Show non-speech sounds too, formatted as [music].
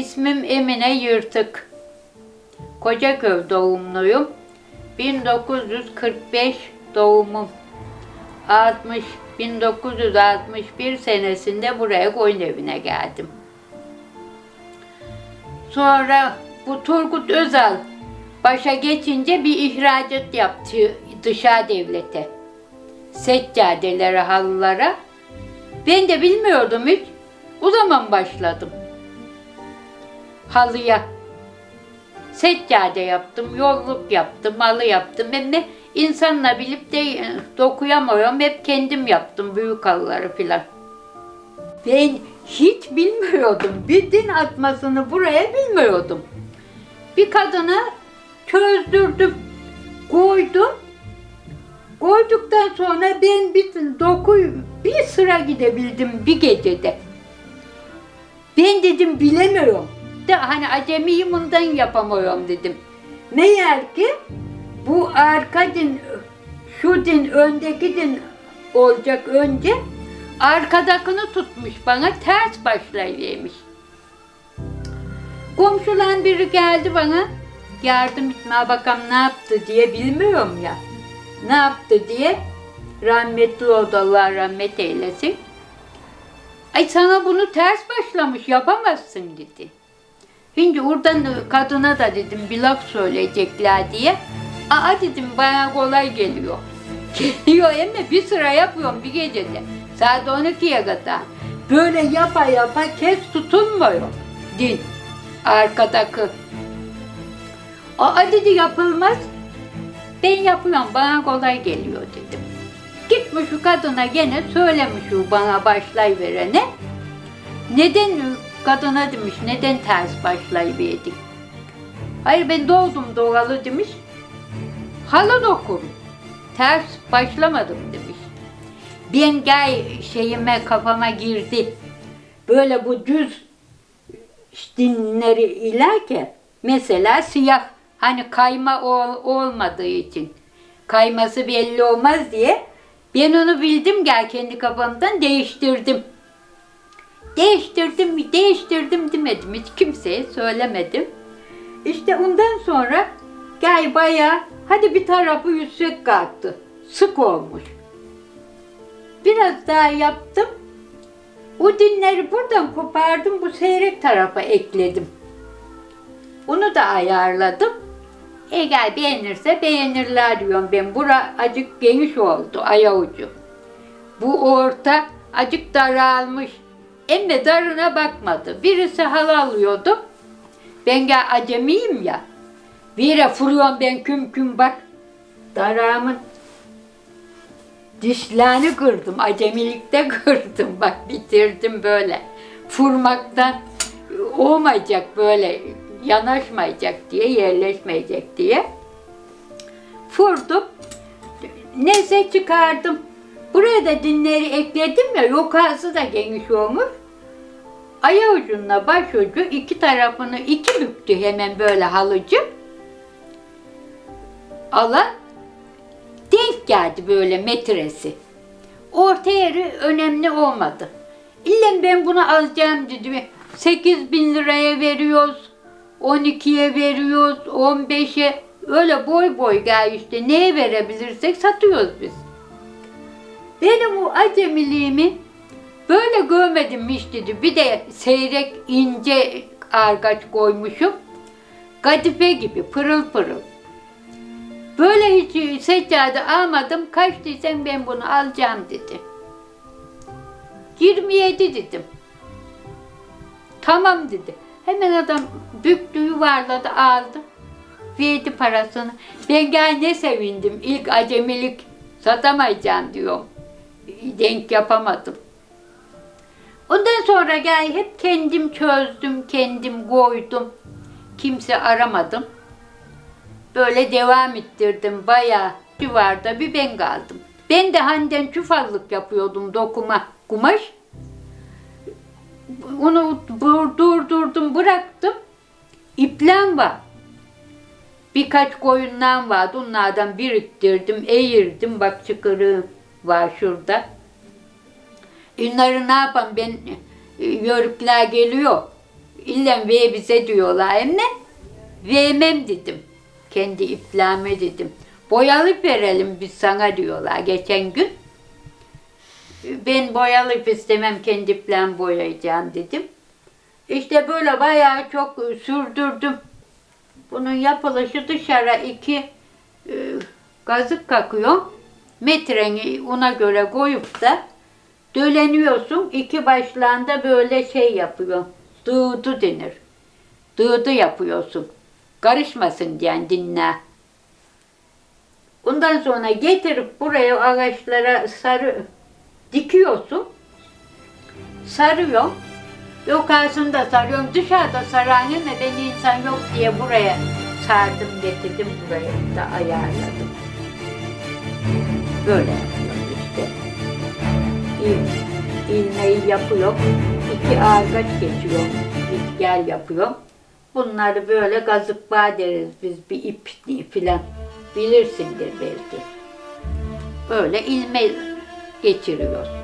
İsmim Emine Yırtık. Kocaköy doğumluyum. 1945 doğumum. 60 1961 senesinde buraya koyun evine geldim. Sonra bu Turgut Özal başa geçince bir ihracat yaptı dışa devlete. Seccadelere, halılara. Ben de bilmiyordum hiç. O zaman başladım. Halıya. Seccade yaptım, yolluk yaptım, halı yaptım. Ben de insanla bilip de e, dokuyamıyorum. Hep kendim yaptım büyük halıları filan. Ben hiç bilmiyordum. Bir din atmasını buraya bilmiyordum. Bir kadına çözdürdüm, koydum. Koyduktan sonra ben bir doku bir sıra gidebildim bir gecede. Ben dedim bilemiyorum. De hani acemiyim ondan yapamıyorum dedim. Meğer ki bu arka din, şu din, öndeki din olacak önce arkadakini tutmuş bana ters başlayıvermiş. Komşulan biri geldi bana yardım etmeye bakalım ne yaptı diye bilmiyorum ya. Ne yaptı diye rahmetli oldu Allah rahmet eylesin. Ay sana bunu ters başlamış yapamazsın dedi. Şimdi oradan kadına da dedim bir söyleyecekler diye. Aa dedim bana kolay geliyor. [laughs] Geliyor de bir sıra yapıyorum bir gecede. Saat 12'ye kadar. Böyle yapa yapa kes tutulmuyor. Din. Arkadaki. Aa dedi yapılmaz. Ben yapıyorum bana kolay geliyor dedim. Gitmiş şu kadına gene söylemiş o bana başlayıverene. Neden kadına demiş neden ters başlayıverdik? Hayır ben doğdum doğalı demiş. Halı dokurum. Ters başlamadım demiş. Ben gay şeyime kafama girdi. Böyle bu düz dinleri ilerken mesela siyah hani kayma ol- olmadığı için kayması belli olmaz diye ben onu bildim gel kendi kafamdan değiştirdim. Değiştirdim mi değiştirdim demedim hiç kimseye söylemedim. İşte ondan sonra gel bayağı hadi bir tarafı yüksek kalktı. Sık olmuş. Biraz daha yaptım. O dinleri buradan kopardım bu seyrek tarafa ekledim. Onu da ayarladım. E gel beğenirse beğenirler diyorum ben. Bura acık geniş oldu aya ucu. Bu orta acık daralmış. Emme darına bakmadı. Birisi hal alıyordu. Ben gel acemiyim ya. Bire vuruyorum ben küm küm bak. Darağımın dişlerini kırdım. Acemilikte [laughs] kırdım. Bak bitirdim böyle. Furmaktan olmayacak böyle yanaşmayacak diye, yerleşmeyecek diye. Furdum. Neyse çıkardım. Buraya da dinleri ekledim ya, yokası da geniş olmuş. Aya ucuna baş ucu iki tarafını iki büktü hemen böyle halıcık. Alan denk geldi böyle metresi. Orta yeri önemli olmadı. İlla ben bunu alacağım dedi. 8 bin liraya veriyoruz, 12'ye veriyoruz, 15'e öyle boy boy gel işte neye verebilirsek satıyoruz biz. Benim o acemiliğimi böyle görmedim hiç dedi. Bir de seyrek ince argaç koymuşum. Kadife gibi pırıl pırıl. Böyle hiç seccade almadım. Kaç diysen ben bunu alacağım dedi. 27 dedim. Tamam dedi. Hemen adam büktü yuvarladı aldı. Verdi parasını. Ben gel ne sevindim. İlk acemilik satamayacağım diyorum. Denk yapamadım. Ondan sonra gel hep kendim çözdüm, kendim koydum. Kimse aramadım. Böyle devam ettirdim bayağı. Civarda bir ben kaldım. Ben de handen çufallık yapıyordum dokuma kumaş. Onu dur- durdurdum bıraktım. İplen var. Birkaç koyundan vardı. Onlardan biriktirdim, eğirdim. Bak çıkırığım var şurada. Onları ne yapayım ben e, yörükler geliyor. İllen ve bize diyorlar emme. Vermem dedim. Kendi iplame dedim. Boyalı verelim biz sana diyorlar geçen gün. Ben boyalı istemem kendi iplen boyayacağım dedim. İşte böyle bayağı çok sürdürdüm. Bunun yapılışı dışarı iki e, gazık kakıyor. Metreni ona göre koyup da döleniyorsun. İki başlığında böyle şey yapıyor. Dığdı denir. Dığdı yapıyorsun. Karışmasın diyen dinle. Ondan sonra getirip buraya ağaçlara sarı dikiyorsun. Sarıyor. Yukarısında sarıyorum. Dışarıda saran ne ben insan yok diye buraya sardım getirdim buraya da ayarladım. Böyle yapıyoruz işte. İl, ilmeği yapıyor. İki ağaç geçiyor. Git gel yapıyor. Bunları böyle gazık bağ deriz biz bir ip filan. Bilirsindir belki. Böyle ilme geçiriyoruz.